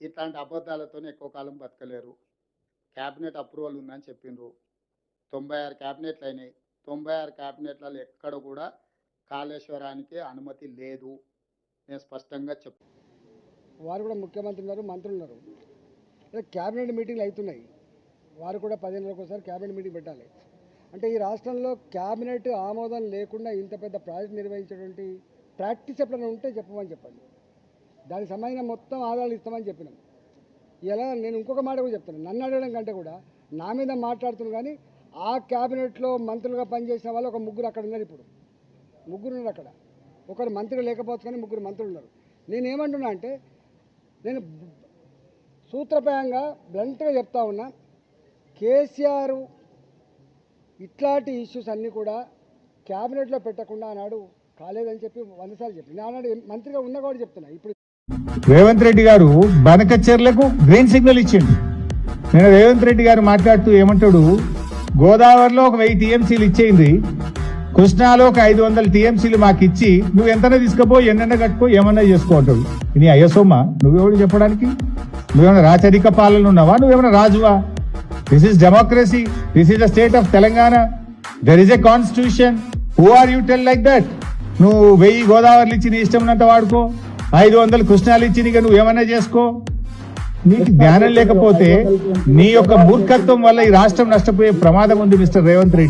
ఇట్లాంటి అబద్ధాలతోనే ఎక్కువ కాలం బతకలేరు. Cabinet approval ఉందని చెప్పిండ్రు. తొంభై ఆరు క్యాబినెట్లు అయినాయి. తొంభై ఆరు క్యాబినెట్లలో ఎక్కడ కూడా కాళేశ్వరానికి అనుమతి లేదు. నేను స్పష్టంగా చెప్పు వారు కూడా ముఖ్యమంత్రి ఉన్నారు మంత్రులు ఉన్నారు. ఇలా క్యాబినెట్ మీటింగ్లు అవుతున్నాయి. వారు కూడా పదిహేను రోజులకు ఒకసారి క్యాబినెట్ మీటింగ్ పెట్టాలి. అంటే ఈ రాష్ట్రంలో క్యాబినెట్ ఆమోదం లేకుండా ఇంత పెద్ద ప్రాజెక్ట్ నిర్వహించేటువంటి ప్రాక్టీస్ ఎప్పుడైనా ఉంటే చెప్పమని చెప్పండి. దానికి సంబంధించిన మొత్తం ఆధారాలు ఇస్తామని చెప్పినాం. ఇలా నేను ఇంకొక మాట కూడా చెప్తాను నన్ను అడగడం కంటే కూడా నా మీద మాట్లాడుతున్నాను కానీ ఆ క్యాబినెట్లో మంత్రులుగా పనిచేసిన వాళ్ళు ఒక ముగ్గురు అక్కడ ఉన్నారు ఇప్పుడు. ముగ్గురు ఉన్నారు అక్కడ. ఒకరు మంత్రి లేకపోవచ్చు కానీ ముగ్గురు మంత్రులు ఉన్నారు. నేనేమంటున్నా అంటే నేను సూత్రప్రాయంగా బ్లంట్గా చెప్తా ఉన్నా కేసీఆర్ ఇట్లాంటి ఇష్యూస్ అన్నీ కూడా క్యాబినెట్లో పెట్టకుండా ఆనాడు కాలేదని చెప్పి వందసార్లు చెప్పి నేను ఆనాడు మంత్రిగా ఉన్న కూడా చెప్తున్నా. ఇప్పుడు రేవంత్ రెడ్డి గారు బనకచెర్లకు గ్రీన్ సిగ్నల్ ఇచ్చిండు. నేను రేవంత్ రెడ్డి గారు మాట్లాడుతూ ఏమంటాడు? గోదావరిలో ఒక వెయ్యి టీఎంసీలు ఇచ్చేయింది కృష్ణాలో ఒక ఐదు వందల టీఎంసీలు మాకు ఇచ్చి నువ్వు ఎంతనే తీసుకుపో ఎన్న కట్టుకో ఏమన్నా చేసుకోవటం నీ ఇది అయ్యసోమ్మా నువ్వెవడు చెప్పడానికి? నువ్వేమైనా రాచరిక పాలన ఉన్నావా? నువ్వేమైనా రాజువా? This is democracy this is the state of Telangana there is a constitution who are you tell like that నువ్వు వెయ్యి గోదావరిలు ఇచ్చి నీ ఇష్టం ఉన్నంత వాడుకో. ఐదు వందలు కృష్ణాలు ఇచ్చి నీకు నువ్వు ఏమైనా చేసుకో? నీకు జ్ఞానం లేకపోతే నీ యొక్క మూర్ఖత్వం వల్ల ఈ రాష్ట్రం నష్టపోయే ప్రమాదం ఉంది మిస్టర్ రేవంత్ రెడ్డి.